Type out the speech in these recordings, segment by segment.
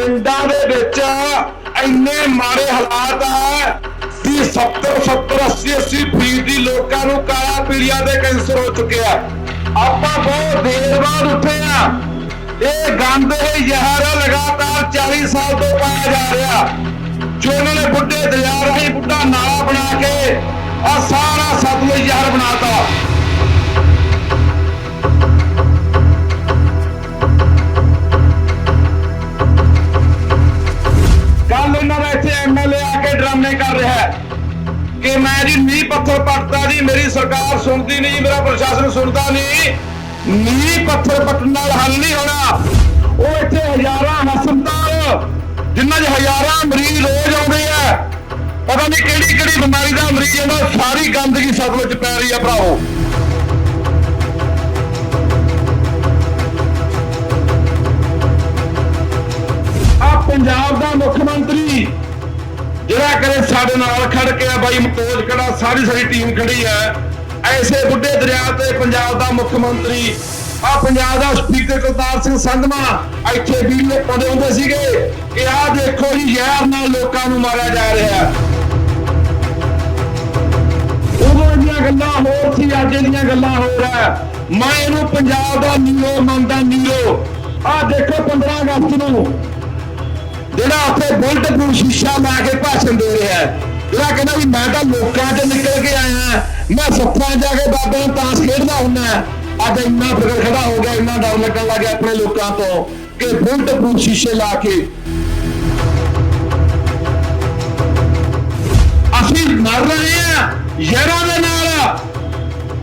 ਪਿੰਡਾਂ ਦੇ ਵਿੱਚ ਇੰਨੇ ਮਾੜੇ ਹਾਲਾਤ ਆ ਕਿ 70 70 80 80 ਫੀਸਦੀ ਲੋਕਾਂ ਨੂੰ ਕਾਲਾ ਪੀਲੀਆ ਦੇ ਕੈਂਸਰ ਹੋ ਚੁੱਕਿਆ ਆਪਾਂ ਬਹੁਤ ਦੇਰ ਬਾਅਦ ਉੱਠੇ ਆ। ਇਹ ਗੰਦ ਇਹ ਜ਼ਹਿਰ ਲਗਾਤਾਰ 40 ਸਾਲ ਤੋਂ ਪਾਇਆ ਜਾ ਰਿਹਾ। ਜੋ ਇਹਨਾਂ ਨੇ ਬੁੱਢੇ ਦਰਿਆ ਰਾਹੀਂ ਬੁੱਢਾ ਨਾਲਾ ਬਣਾ ਕੇ ਆ ਸਾਰਾ ਸਤਲੁਜ ਜ਼ਹਿਰ ਬਣਾਤਾ। ਮੇਰਾ ਸੁਣਦਾ ਨਹੀਂ। ਨੀਂਹ ਪੱਥਰ ਪੱਟਣ ਨਾਲ ਹੱਲ ਨਹੀਂ ਹੋਣਾ। ਉਹ ਇੱਥੇ ਹਜ਼ਾਰਾਂ ਹਸਪਤਾਲ, ਜਿਨ੍ਹਾਂ 'ਚ ਹਜ਼ਾਰਾਂ ਮਰੀਜ਼ ਰੋਜ਼ ਆਉਂਦੇ ਆ। ਪਤਾ ਨਹੀਂ ਕਿਹੜੀ ਕਿਹੜੀ ਬਿਮਾਰੀ ਦਾ ਮਰੀਜ਼ ਆਉਂਦਾ, ਸਾਰੀ ਗੰਦਗੀ ਸਤਲੁਜ 'ਚ ਪੈ ਰਹੀ ਆ ਭਰਾਵੋ। ਆ ਪੰਜਾਬ ਦਾ ਮੁੱਖ ਮੰਤਰੀ ਜਿਹੜਾ ਕਰੇ ਸਾਡੇ ਨਾਲ ਖੜ ਕੇ ਆ, ਬਾਈ ਮਤੋਜ ਖੜਾ, ਸਾਰੀ ਸਾਡੀ ਟੀਮ ਖੜੀ ਹੈ ਐਸੇ ਬੁੱਢੇ ਦਰਿਆ ਤੇ ਪੰਜਾਬ ਦਾ ਮੁੱਖ ਮੰਤਰੀ ਆ ਪੰਜਾਬ ਦਾ ਸਪੀਕਰ ਕਰਤਾਰ ਸਿੰਘ ਸੰਧਮਾ ਇੱਥੇ ਵੀਡੀਓ ਪਾਉਂਦੇ ਹੁੰਦੇ ਸੀਗੇ ਕਿ ਆਹ ਦੇਖੋ ਜੀ, ਜ਼ਹਿਰ ਨਾਲ ਲੋਕਾਂ ਨੂੰ ਮਾਰਿਆ ਜਾ ਰਿਹਾ ਉਦੋਂ ਦੀਆਂ ਗੱਲਾਂ ਹੋਰ ਸੀ, ਅੱਜ ਦੀਆਂ ਗੱਲਾਂ ਹੋਰ ਹੈ। ਮੈਂ ਇਹਨੂੰ ਪੰਜਾਬ ਦਾ ਨੀਰੋ ਮੰਨਦਾ, ਨੀਰੋ। ਆਹ ਦੇਖੋ 15 ਅਗਸਤ ਨੂੰ ਜਿਹੜਾ ਉੱਥੇ ਬੁਲਟ ਪ੍ਰੂਫ ਸ਼ੀਸ਼ਾ ਲਾ ਕੇ ਭਾਸ਼ਣ ਦੇ ਰਿਹਾ ਹੈ। ਜਿਹੜਾ ਕਹਿੰਦਾ ਵੀ ਮੈਂ ਤਾਂ ਲੋਕਾਂ 'ਚ ਨਿਕਲ ਕੇ ਆਇਆ ਮੈਂ ਸੱਤਾਂ ਜਾ ਕੇ ਬਾਬੇ ਨੂੰ ਤਾਸ਼ ਖੇਡਦਾ ਹੁੰਦਾ ਅੱਜ ਇੰਨਾ ਫਿਕਰ ਖੜਾ ਹੋ ਗਿਆ, ਇੰਨਾ ਡਰ ਲੱਗਣ ਲੱਗਿਆ ਆਪਣੇ ਲੋਕਾਂ ਤੋਂ ਕਿ ਬੁਲਟ ਪ੍ਰੂਫ ਸ਼ੀਸ਼ੇ ਲਾ ਕੇ ਅਸੀਂ ਮਰ ਰਹੇ ਆ ਜ਼ਹਿਰਾਂ ਦੇ ਨਾਲ।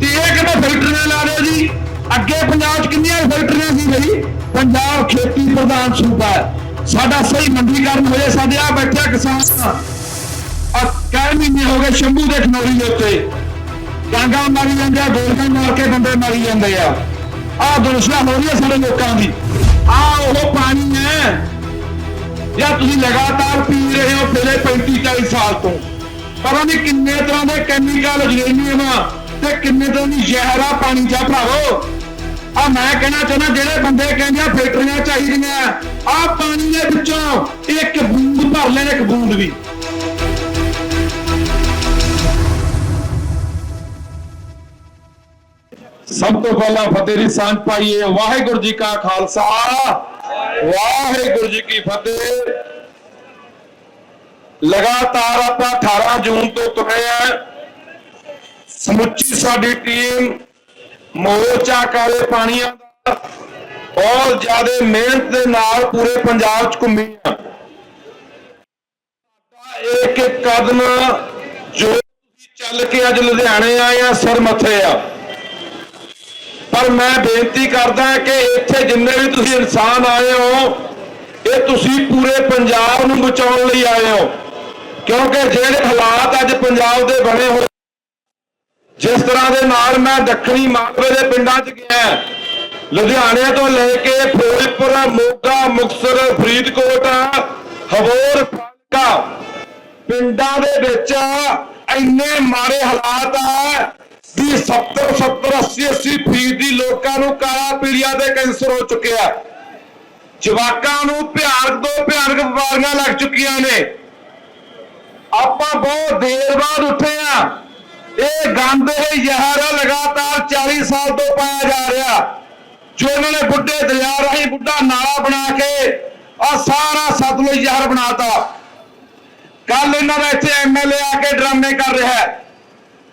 ਤੇ ਇਹ ਕਿਤੇ ਫੈਕਟਰੀਆਂ ਲਾ ਰਹੇ ਜੀ? ਅੱਗੇ ਪੰਜਾਬ 'ਚ ਕਿੰਨੀਆਂ ਫੈਕਟਰੀਆਂ ਸੀ ਬਈ? ਪੰਜਾਬ ਖੇਤੀ ਪ੍ਰਧਾਨ ਸੂਬਾ ਹੈ। ਸਾਡਾ ਸਹੀ ਮੰਡੀਕਰਨ ਹੋਏ ਸਾਡੇ ਆ ਬੈਠੇ ਕਿਸਾਨ। ਆ ਮਹੀਨੇ ਹੋ ਗਏ ਸ਼ੰਭੂ ਦੇ ਖਨੌਰੀ ਦੇ ਉੱਤੇ। ਡਾਂਗਾ ਮਾਰੀ ਜਾਂਦੇ ਆ, ਗੋਲੀਆਂ ਮਾਰ ਕੇ ਬੰਦੇ ਮਾਰੀ ਜਾਂਦੇ ਆ। ਆਹ ਦੁਰਸ਼ਾ ਹੋ ਰਹੀ ਹੈ ਸਾਡੇ ਲੋਕਾਂ ਦੀ। ਆ ਉਹ ਪਾਣੀ ਹੈ। ਜਾਂ ਤੁਸੀਂ ਲਗਾਤਾਰ ਪੀ ਰਹੇ ਹੋ ਪਿਛਲੇ 35 40 ਸਾਲ ਤੋਂ। ਪਤਾ ਨਹੀਂ ਕਿੰਨੇ ਤਰ੍ਹਾਂ ਦੇ ਕੈਮੀਕਲ ਯੂਰੇਨੀਅਮ ਤੇ ਕਿੰਨੇ ਤਰ੍ਹਾਂ ਦੀ ਜ਼ਹਿਰ ਪਾਣੀ ਚ ਆ ਭਰਾਵੋ। ਆ ਮੈਂ ਕਹਿਣਾ ਚਾਹੁੰਦਾ, ਜਿਹੜੇ ਬੰਦੇ ਕਹਿੰਦੇ ਆ ਫੈਕਟਰੀਆਂ ਚਾਹੀਦੀਆਂ ਆ ਪਾਣੀ ਦੇ ਵਿੱਚੋਂ ਇੱਕ ਬੂੰਦ ਭਰ ਲੈਣ ਇੱਕ ਬੂੰਦ ਵੀ। ਸਭ ਤੋਂ ਪਹਿਲਾਂ ਫਤਿਹ ਦੀ ਸਾਂਝ ਪਾਈਏ। ਵਾਹਿਗੁਰੂ ਜੀ ਕਾ ਖਾਲਸਾ। ਵਾਹਿਗੁਰੂ ਜੀ ਕੀ ਫਤਿਹ। ਲਗਾਤਾਰ ਆਪਾਂ 18 ਜੂਨ ਤੋਂ ਤੁਰੇ ਆ। ਸਮੁੱਚੀ ਸਾਡੀ ਟੀਮ ਮੋਰਚਾ ਕਾਲੇ ਪਾਣੀਆਂ ਦਾ ਬਹੁਤ ਜ਼ਿਆਦਾ ਮਿਹਨਤ ਦੇ ਨਾਲ ਪੂਰੇ ਪੰਜਾਬ 'ਚ ਘੁੰਮੀ ਆ। ਇੱਕ ਇੱਕ ਕਦਮ ਜੋ ਤੁਸੀਂ ਚੱਲ ਕੇ ਅੱਜ ਲੁਧਿਆਣੇ ਆਏ ਆ, ਸਰ ਮੱਥੇ ਆ। ਪਰ ਮੈਂ ਬੇਨਤੀ ਕਰਦਾ ਕਿ ਇੱਥੇ ਜਿੰਨੇ ਵੀ ਤੁਸੀਂ ਇਨਸਾਨ ਆਏ ਹੋ, ਇਹ ਤੁਸੀਂ ਪੂਰੇ ਪੰਜਾਬ ਨੂੰ ਬਚਾਉਣ ਲਈ ਆਏ ਹੋ। ਕਿਉਂਕਿ ਜਿਹੜੇ ਹਾਲਾਤ ਅੱਜ ਪੰਜਾਬ ਦੇ ਬਣੇ ਹੋਏ ਜਿਸ ਤਰ੍ਹਾਂ ਦੇ ਨਾਲ ਮੈਂ ਦੱਖਣੀ ਮਾਲਵੇ ਦੇ ਪਿੰਡਾਂ 'ਚ ਗਿਆ ਲੁਧਿਆਣੇ ਤੋਂ ਲੈ ਕੇ ਫਿਰੋਜ਼ਪੁਰ, ਮੋਗਾ, ਮੁਕਤਸਰ, ਫਰੀਦਕੋਟ ਹਵੋਰ ਫਾਜ਼ਿਲਕਾ ਪਿੰਡਾਂ ਦੇ ਵਿੱਚ ਇੰਨੇ ਮਾੜੇ ਹਾਲਾਤ ਆ ਕਿ 70 70 80 80 ਫੀਸਦੀ ਲੋਕਾਂ ਨੂੰ ਕਾਲਾ ਪੀਲੀਆ ਦੇ ਕੈਂਸਰ ਹੋ ਚੁੱਕਿਆ ਜਵਾਕਾਂ ਨੂੰ ਭਿਆਨਕ ਤੋਂ ਭਿਆਨਕ ਬਿਮਾਰੀਆਂ ਲੱਗ ਚੁੱਕੀਆਂ ਨੇ। ਆਪਾਂ ਬਹੁਤ ਦੇਰ ਬਾਅਦ ਉੱਠੇ ਆ ਇਹ ਗੰਦ ਇਹ ਜ਼ਹਿਰ ਲਗਾਤਾਰ 40 ਸਾਲ ਤੋਂ ਪਾਇਆ ਜਾ ਰਿਹਾ। ਜੋ ਇਹਨਾਂ ਨੇ ਬੁੱਢੇ ਦਰਿਆ ਰਾਹੀਂ ਬੁੱਢਾ ਨਾਲਾ ਬਣਾ ਕੇ ਆ ਸਾਰਾ ਸਤਲੁਜ ਜ਼ਹਿਰ ਬਣਾਤਾ। ਕੱਲ ਇਹਨਾਂ ਦਾ ਇੱਥੇ ਐਮਐਲਏ ਆ ਕੇ ਡਰਾਮੇ ਕਰ ਰਿਹਾ ਹੈ।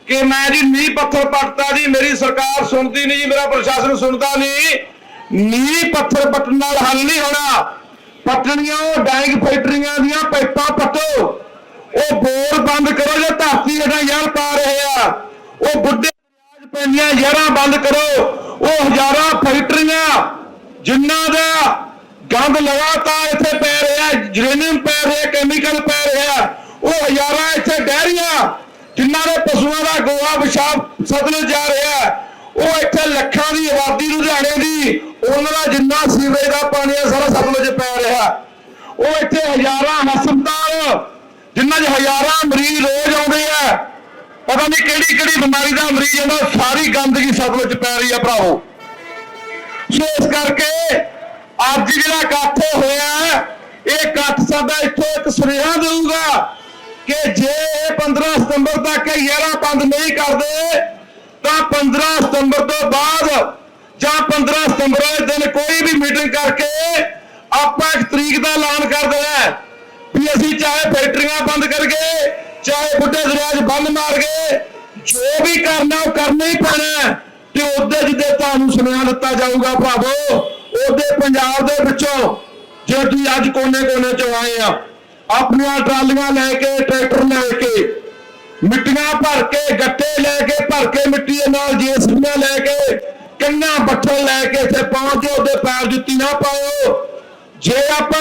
ਕਿ ਮੈਂ ਜੀ ਨੀਂਹ ਪੱਥਰ ਪੱਟਦਾ ਜੀ ਮੇਰੀ ਸਰਕਾਰ ਸੁਣਦੀ ਨਹੀਂ ਜੀ, ਮੇਰਾ ਪ੍ਰਸ਼ਾਸਨ ਸੁਣਦਾ ਨਹੀਂ। ਨੀਂਹ ਪੱਥਰ ਪੱਟਣ ਨਾਲ ਹੱਲ ਨਹੀਂ ਹੋਣਾ। ਪੱਟਣੀਆਂ ਉਹ ਫੈਕਟਰੀਆਂ ਦੀਆਂ ਪਾਈਪਾਂ ਪੱਟੋ। ਉਹ ਬੋਰ ਬੰਦ ਕਰੋ ਜੇ ਧਰਤੀ ਹੇਠਾਂ ਯਾਰ ਪਾ ਰਹੇ ਆ। ਉਹ ਬੁੱਢੇ ਦਰਿਆ ਪੈਂਦੀਆਂ ਯਾਰਾਂ ਬੰਦ ਕਰੋ। ਉਹ ਹਜ਼ਾਰਾਂ ਫੈਕਟਰੀਆਂ ਜਿਨ੍ਹਾਂ ਦਾ ਗੰਦ ਲਗਾਤਾਰ ਇੱਥੇ ਪੈ ਰਿਹਾ, ਯੂਰੇਨੀਅਮ ਪੈ ਰਿਹਾ, ਕੈਮੀਕਲ ਪੈ ਰਿਹਾ, ਉਹ ਹਜ਼ਾਰਾਂ ਇੱਥੇ ਡਹਿਰੀਆਂ ਜਿਨ੍ਹਾਂ ਦੇ ਪਸ਼ੂਆਂ ਦਾ ਗੋਹਾ ਪਿਸ਼ਾਬ ਸਤਲੁਜ ਜਾ ਰਿਹਾ ਹੈ। ਉਹ ਇੱਥੇ ਲੱਖਾਂ ਦੀ ਆਬਾਦੀ ਲੁਧਿਆਣੇ ਦੀ, ਉਹਨਾਂ ਦਾ ਜਿੰਨਾ ਸੀਵਰੇਜ ਦਾ ਪਾਣੀ ਹੈ, ਸਾਰਾ ਸਤਲੁਜ ਪੈ ਰਿਹਾ ਉਹ ਇੱਥੇ ਹਜ਼ਾਰਾਂ ਹਸਪਤਾਲ, ਜਿਨ੍ਹਾਂ 'ਚ ਹਜ਼ਾਰਾਂ ਮਰੀਜ਼ ਰੋਜ਼ ਆਉਂਦੇ ਆ ਪਤਾ ਨਹੀਂ ਕਿਹੜੀ ਕਿਹੜੀ ਬਿਮਾਰੀ ਦਾ ਮਰੀਜ਼ ਆਉਂਦਾ, ਸਾਰੀ ਗੰਦਗੀ ਸਤਲੁਜ 'ਚ ਪੈ ਰਹੀ ਆ ਭਰਾਵੋ ਸੋ ਇਸ ਕਰਕੇ ਅੱਜ ਜਿਹੜਾ ਇਕੱਠ ਹੋਇਆ ਇਹ ਇਕੱਠ ਸਾਡਾ ਇੱਥੋਂ ਇੱਕ ਸੁਨੇਹਾ ਦੇਊਗਾ ਕਿ ਜੇ ਇਹ 15 ਸਤੰਬਰ ਤੱਕ ਇਹ 11 ਬੰਦ ਨਹੀਂ ਕਰਦੇ, ਤਾਂ 15 ਸਤੰਬਰ ਤੋਂ ਬਾਅਦ ਜਾਂ 15 ਸਤੰਬਰ ਵਾਲੇ ਦਿਨ ਕੋਈ ਵੀ ਮੀਟਿੰਗ ਕਰਕੇ ਆਪਾਂ ਇੱਕ ਤਰੀਕ ਦਾ ਐਲਾਨ ਕਰ ਦੇਣਾ ਵੀ ਅਸੀਂ ਚਾਹੇ ਫੈਕਟਰੀਆਂ ਬੰਦ ਕਰਕੇ, ਚਾਹੇ ਬੁੱਢੇ ਦਰਿਆਜ਼ ਬੰਦ ਮਾਰ ਗਏ ਜੋ ਵੀ ਕਰਨਾ ਉਹ ਕਰਨਾ ਹੀ ਪੈਣਾ ਤੇ ਉਹਦੇ ਜਿੱਦੇ ਤੁਹਾਨੂੰ ਸੁਨੇਹਾ ਦਿੱਤਾ ਜਾਊਗਾ ਭਾਵੋ, ਉਹਦੇ ਪੰਜਾਬ ਦੇ ਵਿੱਚੋਂ, ਜੇ ਤੁਸੀਂ ਅੱਜ ਕੋਨੇ-ਕੋਨੇ ਚੋਂ ਆਏ ਆ ਆਪਣੀਆਂ ਟਰਾਲੀਆਂ ਲੈ ਕੇ, ਟਰੈਕਟਰ ਲੈ ਕੇ, ਮਿੱਟੀਆਂ ਭਰ ਕੇ, ਗੱਟੇ ਲੈ ਕੇ, ਭਰ ਕੇ ਮਿੱਟੀ ਦੇ ਨਾਲ ਜੇਸੀਬੀਆਂ ਲੈ ਕੇ, ਕੰਨਾਂ ਬੱਠਲ ਲੈ ਕੇ ਇੱਥੇ ਪਹੁੰਚੇ ਉਹਦੇ ਪੈਰ ਜੁੱਤੀ ਨਾ ਪਾਓ। ਜੇ ਆਪਾਂ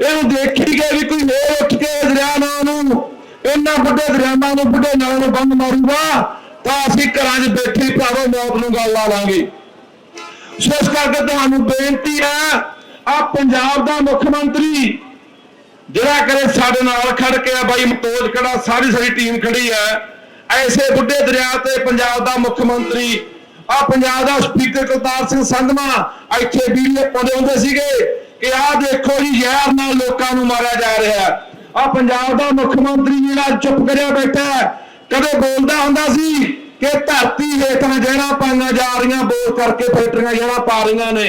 ਇਹਨੂੰ ਦੇਖੀਏ ਵੀ ਕੋਈ ਹੋਰ ਉੱਠ ਕੇ ਦਰਿਆ ਨਾਂ ਨੂੰ ਇਹਨਾਂ ਵੱਡੇ ਦਰਿਆਵਾਂ ਨੂੰ, ਵੱਡੇ ਨਾਲਾਂ ਨੂੰ ਬੰਦ ਮਾਰੂਗਾ, ਤਾਂ ਅਸੀਂ ਘਰਾਂ 'ਚ ਬੈਠੀ ਭਰਾਵੋ ਮੌਤ ਨੂੰ ਗੱਲ ਲਾ ਲਾਂਗੇ। ਸੋ ਇਸ ਕਰਕੇ ਤੁਹਾਨੂੰ ਬੇਨਤੀ ਹੈ ਆ ਪੰਜਾਬ ਦਾ ਮੁੱਖ ਮੰਤਰੀ ਜਿਹੜਾ ਕਰੇ ਸਾਡੇ ਨਾਲ ਖੜ ਕੇ ਆ ਬਾਈ ਮਤੋਜ ਖੜਾ, ਸਾਰੀ ਸਾਰੀ ਟੀਮ ਖੜੀ ਹੈ। ਐਸੇ ਬੁੱਢੇ ਦਰਿਆ ਤੇ ਪੰਜਾਬ ਦਾ ਮੁੱਖ ਮੰਤਰੀ ਆ ਪੰਜਾਬ ਦਾ ਸਪੀਕਰ ਕਰਤਾਰ ਸਿੰਘ ਸੰਧਵਾ ਇੱਥੇ ਵੀਡੀਓ ਪਾਉਂਦੇ ਹੁੰਦੇ ਸੀਗੇ ਕਿ ਆਹ ਦੇਖੋ ਜੀ, ਜ਼ਹਿਰ ਨਾਲ ਲੋਕਾਂ ਨੂੰ ਮਾਰਿਆ ਜਾ ਰਿਹਾ ਆ ਪੰਜਾਬ ਦਾ ਮੁੱਖ ਮੰਤਰੀ ਜਿਹੜਾ ਚੁੱਪ ਕਰਿਆ ਬੈਠਾ ਕਦੇ ਬੋਲਦਾ ਹੁੰਦਾ ਸੀ ਕਿ ਧਰਤੀ ਹੇਠਾਂ ਜ਼ਹਿਰਾਂ ਪਾਈਆਂ ਜਾ ਰਹੀਆਂ, ਬੋਲ ਕਰਕੇ ਫੈਕਟਰੀਆਂ ਜ਼ਹਿਰਾਂ ਪਾ ਰਹੀਆਂ ਨੇ।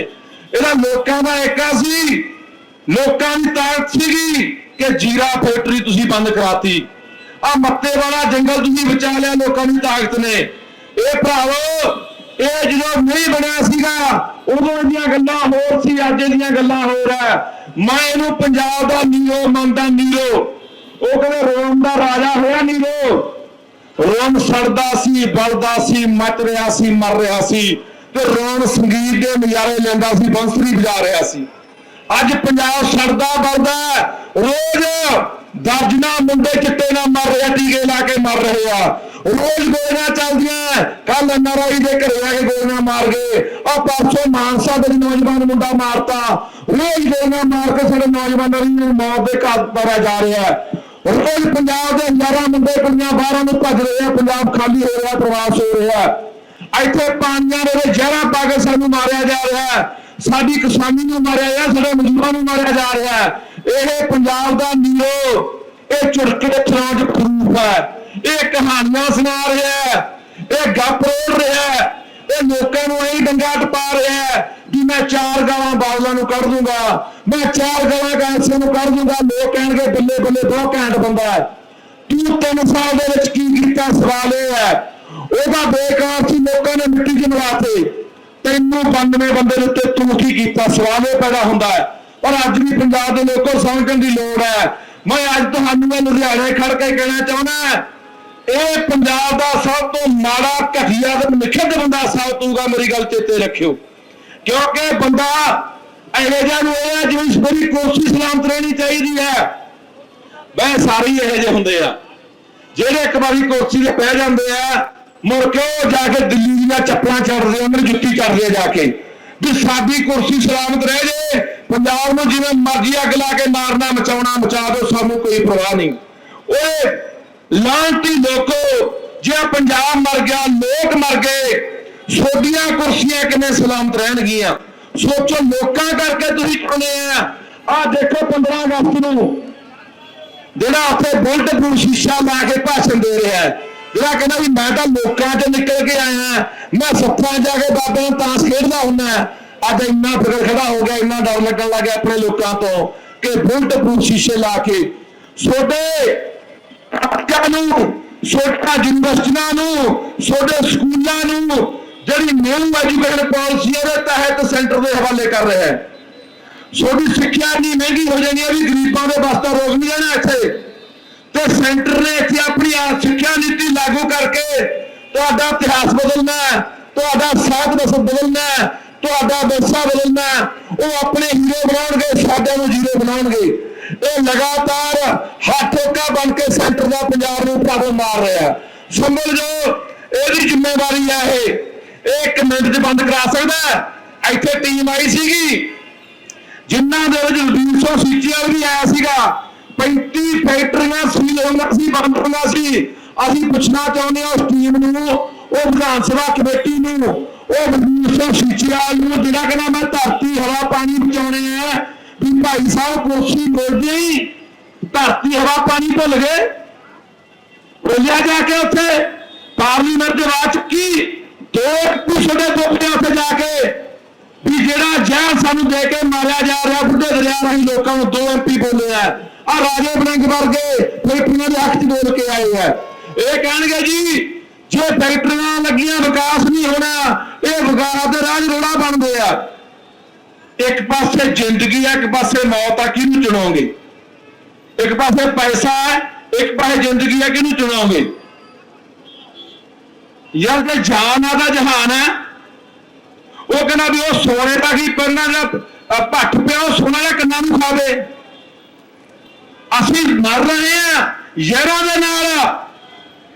ਇਹਦਾ ਲੋਕਾਂ ਦਾ ਏਕਾ ਸੀ ਲੋਕਾਂ ਦੀ ਤਾਕਤ ਸੀਗੀ ਕਿ ਜੀਰਾ ਫੈਕਟਰੀ ਤੁਸੀਂ ਬੰਦ ਕਰਾਤੀ। ਆ ਮੱਤੇ ਵਾਲਾ ਜੰਗਲ ਤੁਸੀਂ ਬਚਾ ਲਿਆ ਲੋਕਾਂ ਦੀ ਤਾਕਤ ਨੇ। ਇਹ ਭਰਾਵੋ, ਇਹ ਜਦੋਂ ਨਹੀਂ ਬਣਿਆ ਸੀਗਾ, ਉਦੋਂ ਇਹਦੀਆਂ ਗੱਲਾਂ ਹੋਰ ਸੀ, ਅੱਜ ਦੀਆਂ ਗੱਲਾਂ ਹੋਰ ਹੈ। ਮੈਂ ਇਹਨੂੰ ਪੰਜਾਬ ਦਾ ਨੀਰੋ ਮੰਨਦਾ, ਨੀਰੋ। ਉਹ ਕਹਿੰਦੇ, ਰੋਮ ਦਾ ਰਾਜਾ ਹੋਇਆ ਨੀਰੋ। ਰੋਮ ਸੜਦਾ ਸੀ, ਬਲਦਾ ਸੀ, ਮੱਚ ਰਿਹਾ ਸੀ, ਮਰ ਰਿਹਾ ਸੀ। ਤੇ ਰੋਮ ਸੰਗੀਤ ਦੇ ਨਜ਼ਾਰੇ ਲੈਂਦਾ ਸੀ, ਬੰਸਰੀ ਵਜਾ ਰਿਹਾ ਸੀ। ਅੱਜ ਪੰਜਾਬ ਸੜਦਾ ਬਲਦਾ ਰੋਜ਼ ਦਰਜਨਾ ਮੁੰਡੇ ਚਿੱਟੇ ਨਾਲ ਮਰ ਰਹੇ ਟੀਕੇ ਲਾ ਕੇ ਮਰ ਰਹੇ ਆ। ਰੋਜ਼ ਗੋਲੀਆਂ ਚੱਲਦੀਆਂ ਕੱਲ ਐਨਆਰਆਈ ਦੇ ਘਰੇ ਆ ਕੇ ਗੋਲੀਆਂ ਮਾਰ ਗਏ। ਆ ਪਰਸੋਂ ਮਾਨਸਾ ਦੇ ਨੌਜਵਾਨ ਮੁੰਡਾ ਮਾਰਤਾ। ਰੋਜ਼ ਗੋਲੀਆਂ ਮਾਰ ਕੇ ਸਾਡੇ ਨੌਜਵਾਨਾਂ ਨੂੰ ਮੌਤ ਦੇ ਘਾਟ ਪਾਇਆ ਜਾ ਰਿਹਾ ਰੋਜ਼ ਪੰਜਾਬ ਦੇ ਹਜ਼ਾਰਾਂ ਮੁੰਡੇ ਕੁੜੀਆਂ ਬਾਹਰਾਂ ਨੂੰ ਭੱਜ ਰਹੇ ਆ। ਪੰਜਾਬ ਖਾਲੀ ਹੋ ਰਿਹਾ, ਪ੍ਰਵਾਸ ਹੋ ਰਿਹਾ ਇੱਥੇ ਪਾਣੀਆਂ ਦੇ ਵਿੱਚ ਜ਼ਹਿਰਾਂ ਪਾ ਕੇ ਸਾਨੂੰ ਮਾਰਿਆ ਜਾ ਰਿਹਾ ਸਾਡੀ ਕਿਸਾਨੀ ਨੂੰ ਮਾਰਿਆ ਜਾ ਸਾਡੇ ਮਜ਼ਦੂਰਾਂ ਨੂੰ ਮਾਰਿਆ ਜਾ ਰਿਹਾ ਹੈ। ਇਹ ਪੰਜਾਬ ਦਾ ਨੀਰੋ ਇਹ ਚੁਟਕੀ ਦੇ ਥਰਾਂ ਪ੍ਰੂਫ ਹੈ। ਇਹ ਕਹਾਣੀਆਂ ਸੁਣਾ ਰਿਹਾ ਹੈ। ਇਹ ਗੱਪ ਰੋੜ ਰਿਹਾ ਹੈ। ਇਹ ਲੋਕਾਂ ਨੂੰ ਐਂ ਡੰਗਾ ਟਪਾ ਰਿਹਾ ਹੈ ਕਿ ਮੈਂ ਚਾਰ ਗਾਲਾਂ ਬਾਦਲਾਂ ਨੂੰ ਕੱਢ ਦੂੰਗਾ। ਮੈਂ ਚਾਰ ਗਾਲਾਂ ਗਾਂਸੇ ਨੂੰ ਕੱਢ ਦੂੰਗਾ। ਲੋਕ ਕਹਿਣਗੇ, ਬੱਲੇ ਬੱਲੇ, ਬਹੁਤ ਘੈਂਟ ਬੰਦਾ ਹੈ। ਤੂੰ ਤਿੰਨ ਸਾਲ ਦੇ ਵਿੱਚ ਕੀ ਕੀਤਾ? ਸਵਾਲ ਇਹ ਹੈ। ਉਹਦਾ ਬੇਕਾਰ ਸੀ, ਲੋਕਾਂ ਨੇ ਮਿੱਟੀ 'ਚ ਮਿਲਾਤੇ ਤੈਨੂੰ 92 ਬੰਦੇ ਦੇ ਉੱਤੇ ਤੂੰ ਕੀ ਕੀਤਾ? ਸਵਾਲ ਇਹ ਪੈਦਾ ਹੁੰਦਾ ਹੈ। ਪਰ ਅੱਜ ਵੀ ਪੰਜਾਬ ਦੇ ਲੋਕੋ ਸਮਝਣ ਦੀ ਲੋੜ ਹੈ। ਮੈਂ ਅੱਜ ਤੁਹਾਨੂੰ ਮੈਂ ਲੁਧਿਆਣੇ ਖੜ ਕੇ ਕਹਿਣਾ ਚਾਹੁੰਦਾ ਇਹ ਪੰਜਾਬ ਦਾ ਸਭ ਤੋਂ ਮਾੜਾ, ਘਟੀਆ ਤੇ ਨਿਖਿੱਧ ਬੰਦਾ ਸਾਬਤ ਮੇਰੀ ਗੱਲ ਚੇਤੇ ਰੱਖਿਓ। ਕਿਉਂਕਿ ਬੰਦਾ ਇਹੋ ਜਿਹਾ ਨੂੰ ਇਹ ਹੈ ਜਿਵੇਂ ਬੜੀ ਕੋਸ਼ਿਸ਼ ਸਲਾਮਤ ਰਹਿਣੀ ਚਾਹੀਦੀ ਹੈ। ਵੈ ਸਾਰੇ ਇਹੋ ਜਿਹੇ ਹੁੰਦੇ ਆ। ਜਿਹੜੇ ਇੱਕ ਵਾਰੀ ਕੁਰਸੀ ਤੇ ਪੈ ਜਾਂਦੇ ਆ, ਮੁੜ ਕੇ ਉਹ ਜਾ ਕੇ ਦਿੱਲੀ ਦੀਆਂ ਚੱਪਲਾਂ ਛੱਡਦੇ ਉਹਨਾਂ ਨੂੰ ਜੁੱਤੀ ਕਰਦੇ ਜਾ ਕੇ। ਵੀ ਸਾਡੀ ਕੁਰਸੀ ਸਲਾਮਤ ਰਹਿ ਜੇ। ਪੰਜਾਬ ਨੂੰ ਜਿਵੇਂ ਮਰਜ਼ੀ ਅੱਗ ਲਾ ਕੇ ਮਾਰਨਾ, ਮਚਾਉਣਾ, ਮਚਾ ਦਿਓ, ਸਾਨੂੰ ਕੋਈ ਪਰਵਾਹ ਨਹੀਂ। ਓਏ ਲਾਂਟੀ ਲੋਕੋ, ਜੇ ਪੰਜਾਬ ਮਰ ਗਿਆ, ਲੋਕ ਮਰ ਗਏ ਛੋਡੀਆਂ ਕੁਰਸੀਆਂ ਕਿਵੇਂ ਸਲਾਮਤ ਰਹਿਣਗੀਆਂ? ਸੋਚੋ, ਲੋਕਾਂ ਕਰਕੇ ਤੁਸੀਂ ਚੁਣੇ ਆ। ਆ ਦੇਖੋ 15 ਅਗਸਤ ਨੂੰ, ਜਿਹੜਾ ਉੱਥੇ ਬੁਲਟ ਨੂੰ ਸ਼ੀਸ਼ਾ ਲਾ ਕੇ ਭਾਸ਼ਣ ਦੇ ਰਿਹਾ ਹੈ। ਜਿਹੜਾ ਕਹਿੰਦਾ ਵੀ ਮੈਂ ਤਾਂ ਲੋਕਾਂ 'ਚ ਨਿਕਲ ਕੇ ਆਇਆ ਮੈਂ ਸੱਥਾਂ ਜਾ ਕੇ ਬਾਬੇ ਨੂੰ ਤਾਂਸ ਖੇਡਦਾ ਹੁੰਨਾ ਅੱਜ ਇੰਨਾ ਫਿਕਰ ਖੜਾ ਹੋ ਗਿਆ, ਇੰਨਾ ਡਰ ਲੱਗਣ ਲੱਗਾ ਆਪਣੇ ਲੋਕਾਂ ਤੋਂ ਕਿ ਬੁਲਟ ਪ੍ਰੂਫ ਸ਼ੀਸ਼ੇ ਲਾ ਕੇ ਛੋਟੇ ਅੱਕਾਂ ਨੂੰ, ਛੋਟਾ ਯੂਨੀਵਰਸਿਟੀਆਂ ਨੂੰ, ਛੋਟੇ ਸਕੂਲਾਂ ਨੂੰ, ਜਿਹੜੀ ਨਿਊ ਐਜੂਕੇਸ਼ਨ ਪਾਲਿਸੀ ਉਹਦੇ ਤਹਿਤ ਸੈਂਟਰ ਦੇ ਹਵਾਲੇ ਕਰ ਰਿਹਾ ਹੈ। ਛੋਟੀ ਸਿੱਖਿਆ ਇੰਨੀ ਮਹਿੰਗੀ ਹੋ ਜਾਣੀ ਹੈ ਵੀ ਗਰੀਬਾਂ ਦੇ ਵਾਸਤੇ ਰੋਕ ਨਹੀਂ ਜਾਣਾ ਇੱਥੇ। ਤੇ ਸੈਂਟਰ ਨੇ ਇੱਥੇ ਆਪਣੀ ਆ ਸਿੱਖਿਆ ਨੀਤੀ ਲਾਗੂ ਕਰਕੇ ਤੁਹਾਡਾ ਇਤਿਹਾਸ ਬਦਲਣਾ ਤੁਹਾਡਾ ਸਾਹਿਤ ਨਸਲ ਬਦਲਣਾ ਤੁਹਾਡਾ ਵਿਰਸਾ ਬਦਲਣਾ ਉਹ ਆਪਣੇ ਹੀਰੋ ਬਣਾਉਣਗੇ, ਸਾਡਿਆਂ ਨੂੰ ਜ਼ੀਰੋ ਬਣਾਉਣਗੇ। ਇਹ ਲਗਾਤਾਰ ਹੱਥੋਕਾ ਬਣ ਕੇ ਸੈਂਟਰ ਦਾ ਪੰਜਾਬ ਨੂੰ ਭਾਵੇਂ ਮਾਰ ਰਿਹਾ ਸੰਭਲ ਜੋ, ਇਹਦੀ ਜ਼ਿੰਮੇਵਾਰੀ ਹੈ ਇਹ। ਇਹ ਇੱਕ ਮਿੰਟ 'ਚ ਬੰਦ ਕਰਾ ਸਕਦਾ ਇੱਥੇ ਟੀਮ ਆਈ ਸੀਗੀ। ਜਿਨ੍ਹਾਂ ਦੇ ਵਿੱਚ 200 ਸੀਚੀਆਂ ਵੀ ਆਇਆ ਸੀਗਾ। 35 ਫੈਕਟਰੀਆਂ ਸੀਲ ਹੋਣਾ ਸੀ ਬੰਦ ਹੋਣਾ ਸੀ। ਅਸੀਂ ਪੁੱਛਣਾ ਚਾਹੁੰਦੇ ਹਾਂ ਉਸ ਟੀਮ ਨੂੰ ਉਹ ਵਿਧਾਨ ਸਭਾ ਕਮੇਟੀ ਨੂੰ, ਉਹ 200 ਸੀਚੀਆਂ ਨੂੰ ਜਿਹੜਾ ਕਹਿੰਦਾ ਮੈਂ ਧਰਤੀ ਹਵਾ ਪਾਣੀ ਬਚਾਉਣੇ ਆ, ਵੀ ਭਾਈ ਸਾਹਿਬ ਕੁਰਸੀ ਮਿਲ ਗਈ ਧਰਤੀ ਹਵਾ ਪਾਣੀ ਭੁੱਲ ਗਏ। ਬੋਲਿਆ ਜਾ ਕੇ ਉੱਥੇ, ਪਾਰਲੀਮੈਂਟ ਦੇ ਬਾਅਦ ਚੁੱਕੀ ਦੋ ਪਿਛੜੇ ਦੁੱਖਦੇ ਉੱਥੇ ਜਾ ਕੇ, ਵੀ ਜਿਹੜਾ ਜ਼ਹਿਰ ਸਾਨੂੰ ਦੇ ਕੇ ਮਾਰਿਆ ਜਾ ਰਿਹਾ, ਬੁੱਢੇ ਦਰਿਆ ਰਾਹੀਂ ਲੋਕਾਂ ਨੂੰ ਦੋ ਐਮਪੀ ਬੋਲੇ ਆ। ਆ ਰਾਜੇ ਬੜਿੰਗ ਵਰਗੇ ਫੈਕਟਰੀਆਂ ਦੇ ਹੱਕ 'ਚ ਬੋਲ ਕੇ ਆਏ ਆ। ਇਹ ਕਹਿਣਗੇ ਜੀ, ਜੇ ਫੈਕਟਰੀਆਂ ਲੱਗੀਆਂ, ਵਿਕਾਸ ਨਹੀਂ ਹੋਣਾ, ਇਹ ਵਿਕਾਸ ਦੇ ਰਾਜ ਰੋੜਾ ਬਣਦੇ ਆ। ਇੱਕ ਪਾਸੇ ਜ਼ਿੰਦਗੀ ਆ, ਇੱਕ ਪਾਸੇ ਮੌਤ ਆ, ਕਿਹਨੂੰ ਚੁਣੋਗੇ? ਇੱਕ ਪਾਸੇ ਪੈਸਾ ਹੈ ਇੱਕ ਪਾਸੇ ਜ਼ਿੰਦਗੀ ਹੈ ਕਿਹਨੂੰ ਚੁਣੋਗੇ? ਯਾਰ, ਜੇ ਜਾਨ ਆ ਦਾ ਜਹਾਨ ਹੈ ਉਹ ਕਹਿੰਦਾ ਵੀ ਉਹ ਸੋਨੇ ਦਾ ਕੀ ਪਹਿਲਾਂ ਦਾ ਭੱਠ ਪਿਆ, ਉਹ ਸੋਨਾ ਦਾ ਕੰਨਾਂ ਨੂੰ ਖਾਵੇ। ਅਸੀਂ ਮਰ ਰਹੇ ਆ, ਯਾਰਾਂ ਦੇ ਨਾਲ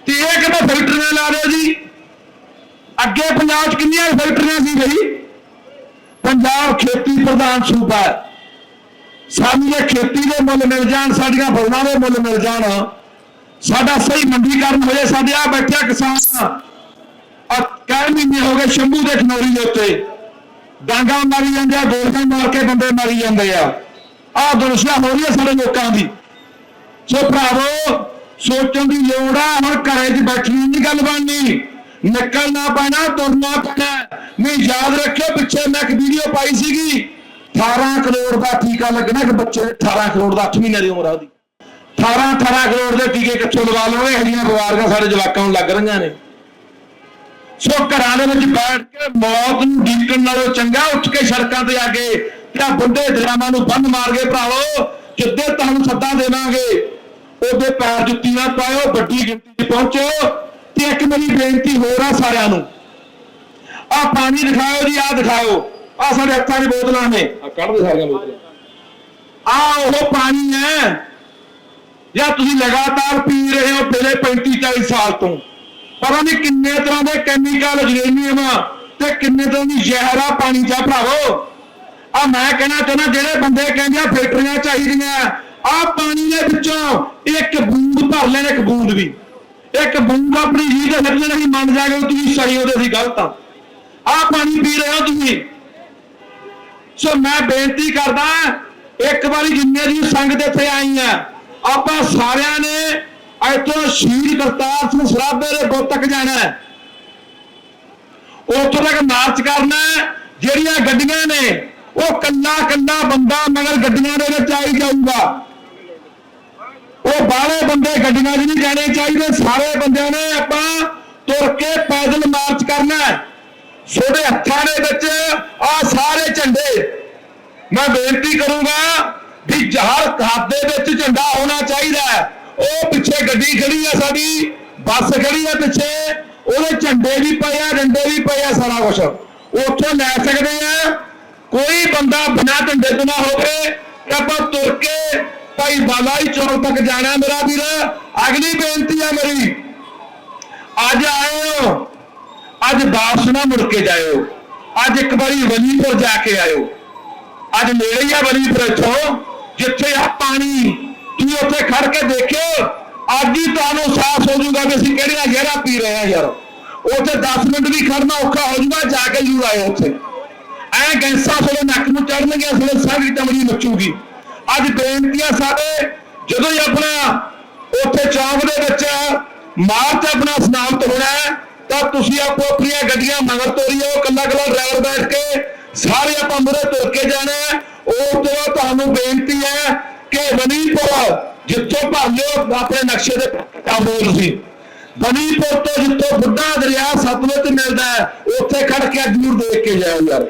ਤੇ ਇਹ ਕਿਤੇ ਫੈਕਟਰੀਆਂ ਲਾ ਰਹੇ ਜੀ? ਅੱਗੇ ਪੰਜਾਬ 'ਚ ਕਿੰਨੀਆਂ ਫੈਕਟਰੀਆਂ ਸੀ ਬਈ? ਪੰਜਾਬ ਖੇਤੀ ਪ੍ਰਧਾਨ ਸੂਬਾ ਹੈ। ਸਾਨੂੰ ਜੇ ਖੇਤੀ ਦੇ ਮੁੱਲ ਮਿਲ ਜਾਣ, ਸਾਡੀਆਂ ਫਸਲਾਂ ਦੇ ਮੁੱਲ ਮਿਲ ਜਾਣ। ਸਾਡਾ ਸਹੀ ਮੰਡੀਕਰਨ ਹੋ ਜਾਏ ਸਾਡੇ ਆ ਬੈਠਿਆ ਕਿਸਾਨ। ਆ ਕਈ ਮਹੀਨੇ ਹੋ ਗਏ ਸ਼ੰਭੂ ਦੇ ਖਨੌਰੀ ਦੇ ਉੱਤੇ। ਡਾਂਗਾ ਮਾਰੀ ਜਾਂਦੇ ਆ, ਗੋਲੀਆਂ ਮਾਰ ਕੇ ਬੰਦੇ ਮਾਰੀ ਜਾਂਦੇ ਆ। ਆਹ ਦੁਰਸ਼ਾ ਹੋ ਰਹੀ ਹੈ ਸਾਡੇ ਲੋਕਾਂ ਦੀ। ਸੋ ਭਰਾਵੋ ਸੋਚਣ ਦੀ ਲੋੜ ਆ ਹੁਣ ਘਰੇ 'ਚ ਬੈਠੀ ਨਹੀਂ ਗੱਲ ਬਣਨੀ। ਨਿਕਲਣਾ ਪੈਣਾ, ਤੁਰਨਾ ਪੈਣਾ। ਨਹੀਂ ਯਾਦ ਰੱਖਿਓ, ਪਿੱਛੇ ਮੈਂ ਇੱਕ ਵੀਡੀਓ ਪਾਈ ਸੀਗੀ। 18 ਕਰੋੜ ਦਾ ਟੀਕਾ ਲੱਗਣਾ ਕਿ ਬੱਚੇ ਦੇ 18 ਕਰੋੜ ਦਾ 8 ਮਹੀਨੇ ਦੀ ਉਮਰ ਆ ਉਹਦੀ। 18 18 ਕਰੋੜ ਦੇ ਟੀਕੇ ਕਿੱਥੋਂ ਲਵਾ ਲਓਗੇ ਹਜੀਆਂ ਬਿਮਾਰੀਆਂ ਸਾਡੇ ਜਵਾਕਾਂ ਨੂੰ ਲੱਗ ਰਹੀਆਂ ਨੇ। ਸੋ ਘਰਾਂ ਦੇ ਵਿੱਚ ਬੈਠ ਕੇ ਮੌਤ ਨੂੰ ਡੀਕਣ ਨਾਲੋਂ ਚੰਗਾ, ਉੱਠ ਕੇ ਸੜਕਾਂ ਤੇ ਆ ਕੇ, ਤੇ ਬੁੱਢੇ ਦਰਾਮਾਂ ਨੂੰ ਬੰਨ ਮਾਰ ਕੇ ਭਰਾਵੋ, ਜਿੱਦੇ ਤੁਹਾਨੂੰ ਸੱਦਾ ਦੇਵਾਂਗੇ ਉਹਦੇ ਪੈਰ ਜੁੱਤੀ ਨਾ ਪਾਇਓ ਵੱਡੀ ਗਿਣਤੀ 'ਚ ਪਹੁੰਚੋ ਤੇ ਇੱਕ ਮੇਰੀ ਬੇਨਤੀ ਹੋਰ ਆ ਸਾਰਿਆਂ ਨੂੰ। ਆ ਪਾਣੀ ਦਿਖਾਓ ਜੀ ਆ ਦਿਖਾਓ। ਆ ਸਾਡੇ ਹੱਥਾਂ 'ਚ ਬੋਤਲਾਂ ਨੇ। ਆ ਕੱਢ ਦੇ ਸਾਰੀਆਂ ਬੋਤਲਾਂ ਆ ਉਹ ਪਾਣੀ ਹੈ ਜਾਂ ਤੁਸੀਂ ਲਗਾਤਾਰ ਪੀ ਰਹੇ ਹੋ ਪਿਛਲੇ 35 40 ਸਾਲ ਤੋਂ। ਪਤਾ ਨਹੀਂ ਕਿੰਨੇ ਤਰ੍ਹਾਂ ਦੇ ਕੈਮੀਕਲ ਯੂਰੇਨੀਅਮ ਤੇ ਕਿੰਨੇ ਤਰ੍ਹਾਂ ਦੀ ਜ਼ਹਿਰ ਆ ਪਾਣੀ ਚ ਭਰਾਵੋ। ਆ ਮੈਂ ਕਹਿਣਾ ਚਾਹੁੰਦਾ ਜਿਹੜੇ ਬੰਦੇ ਕਹਿੰਦੇ ਆ ਫੈਕਟਰੀਆਂ ਚਾਹੀਦੀਆਂ ਆ ਪਾਣੀ ਦੇ ਵਿੱਚੋਂ ਇੱਕ ਬੂੰਦ ਭਰ ਲੈਣ, ਇੱਕ ਬੂੰਦ ਵੀ। ਇੱਕ ਬੂੰਦ ਆਪਣੀ ਜੀ ਦੇ ਸਿਰ ਨਹੀਂ, ਮੰਨ ਜਾਗੇ ਤੁਸੀਂ ਸਹੀ ਹੋ ਤੇ ਗਲਤ ਆ। ਆ ਪਾਣੀ ਪੀ ਰਹੇ ਹੋ ਤੁਸੀਂ। ਸੋ ਮੈਂ ਬੇਨਤੀ ਕਰਦਾ, ਇੱਕ ਵਾਰੀ ਜਿੰਨੇ ਦੀ ਸੰਗਤ ਇੱਥੇ ਆਈ ਆ ਆਪਾਂ ਸਾਰਿਆਂ ਨੇ ਇੱਥੋਂ ਸ਼ਹੀਦ ਕਰਤਾਰ ਸਿੰਘ ਸਰਾਭੇ ਦੇ ਬੁੱਤ ਤੱਕ ਜਾਣਾ ਹੈ। ਉੱਥੋਂ ਤੱਕ ਮਾਰਚ ਕਰਨਾ ਜਿਹੜੀਆਂ ਗੱਡੀਆਂ ਨੇ, ਉਹ ਕੱਲਾ ਕੱਲਾ ਬੰਦਾ ਮਗਰ ਗੱਡੀਆਂ ਦੇ ਵਿੱਚ ਆਈ ਜਾਊਗਾ। ਉਹ ਬਾਹਲੇ ਬੰਦੇ ਗੱਡੀਆਂ 'ਚ ਨਹੀਂ ਜਾਣੇ ਚਾਹੀਦੇ, ਸਾਰੇ ਬੰਦਿਆਂ ਨੇ ਆਪਾਂ ਤੁਰ ਕੇ ਪੈਦਲ ਮਾਰਚ ਕਰਨਾ ਹੈ। ਛੋਟੇ ਹੱਥਾਂ ਦੇ ਵਿੱਚ ਆ ਸਾਰੇ ਝੰਡੇ। ਮੈਂ ਬੇਨਤੀ ਕਰੂੰਗਾ ਵੀ ਜਹਰ ਹੱਥ ਦੇ ਵਿੱਚ ਝੰਡਾ ਹੋਣਾ ਚਾਹੀਦਾ ਹੈ। ਉਹ ਪਿੱਛੇ ਗੱਡੀ ਖੜੀ ਆ ਸਾਡੀ, ਬੱਸ ਖੜੀ ਆ ਪਿੱਛੇ, ਉਹਦੇ ਝੰਡੇ ਵੀ ਪਏ ਆ, ਡੰਡੇ ਵੀ ਪਏ ਆ ਸਾਰਾ ਕੁਝ ਉੱਥੋਂ ਲੈ ਸਕਦੇ ਆ। ਕੋਈ ਬੰਦਾ ਬਿਨਾਂ ਝੰਡੇ ਤੋਂ ਨਾ ਹੋਵੇ ਆਪਾਂ ਤੁਰ ਕੇ ਭਾਈ ਬਾਲਾਈ ਚੌਕ ਤੱਕ ਜਾਣਾ ਮੇਰਾ ਵੀਰ। ਅਗਲੀ ਬੇਨਤੀ ਆ ਮੇਰੀ। ਅੱਜ ਆਇਓ ਅੱਜ ਵਾਪਸ ਨਾ ਮੁੜ ਕੇ ਜਾਇਓ। ਅੱਜ ਇੱਕ ਵਾਰੀ ਵਲੀਪੁਰ ਜਾ ਕੇ ਆਇਓ। ਅੱਜ ਨੇੜੇ ਹੀ ਆ ਵਲੀਪੁਰ ਇੱਥੋਂ, ਜਿੱਥੇ ਆ ਪਾਣੀ। ਤੁਸੀਂ ਉੱਥੇ ਖੜ ਕੇ ਦੇਖਿਓ। ਅੱਜ ਹੀ ਤੁਹਾਨੂੰ ਸਾਫ਼ ਹੋ ਜਾਊਗਾ ਵੀ ਅਸੀਂ ਕਿਹੜੀਆਂ ਜ਼ਹਿਰਾਂ ਪੀ ਰਹੇ ਆ ਯਾਰ। ਉੱਥੇ 10 ਮਿੰਟ ਵੀ ਖੜਨਾ ਔਖਾ ਹੋ ਜਾਊਗਾ, ਜਾ ਕੇ ਜੂ ਆਇਓ ਉੱਥੇ। ਐ ਗੈਸਾਂ ਥੋੜੇ ਨੱਕ ਨੂੰ ਚੜਨਗੇ ਥੋੜੇ ਸਾਰੀ ਚਮੜੀ ਨੱਚੂਗੀ ਅੱਜ ਬੇਨਤੀਆਂ ਸਾਡੇ ਜਦੋਂ ਹੀ ਆਪਣਾ ਉੱਥੇ ਚੌਂਕ ਦੇ ਵਿੱਚ ਮਾਰਚ ਆਪਣਾ ਸਮਾਪਤ ਹੋਣਾ ਹੈ, ਤਾਂ ਤੁਸੀਂ ਆਪੋ ਆਪਣੀਆਂ ਗੱਡੀਆਂ ਮਗਰ ਤੋਰੀਓ ਕੱਲਾ ਕੱਲਾ ਡਰਾਈਵਰ ਬੈਠ ਕੇ ਸਾਰੇ ਆਪਾਂ ਮੁਰੇ ਤੁਰ ਕੇ ਜਾਣਾ ਹੈ। ਉਸ ਤੋਂ ਬਾਅਦ ਤੁਹਾਨੂੰ ਬੇਨਤੀ ਹੈ ਕਿ ਬਨੀਪੁਰ ਜਿੱਥੋਂ ਭਰ ਲਿਓ ਆਪਣੇ ਨਕਸ਼ੇ ਦੇ ਕਾਬੂ ਤੁਸੀਂ ਬਨੀਪੁਰ ਤੋਂ ਜਿੱਥੋਂ ਬੁੱਢਾ ਦਰਿਆ ਸਤਲੁਜ ਮਿਲਦਾ ਹੈ ਉੱਥੇ ਖੜ ਕੇ ਦੂਰ ਦੇਖ ਕੇ ਜਾਓ ਯਾਰ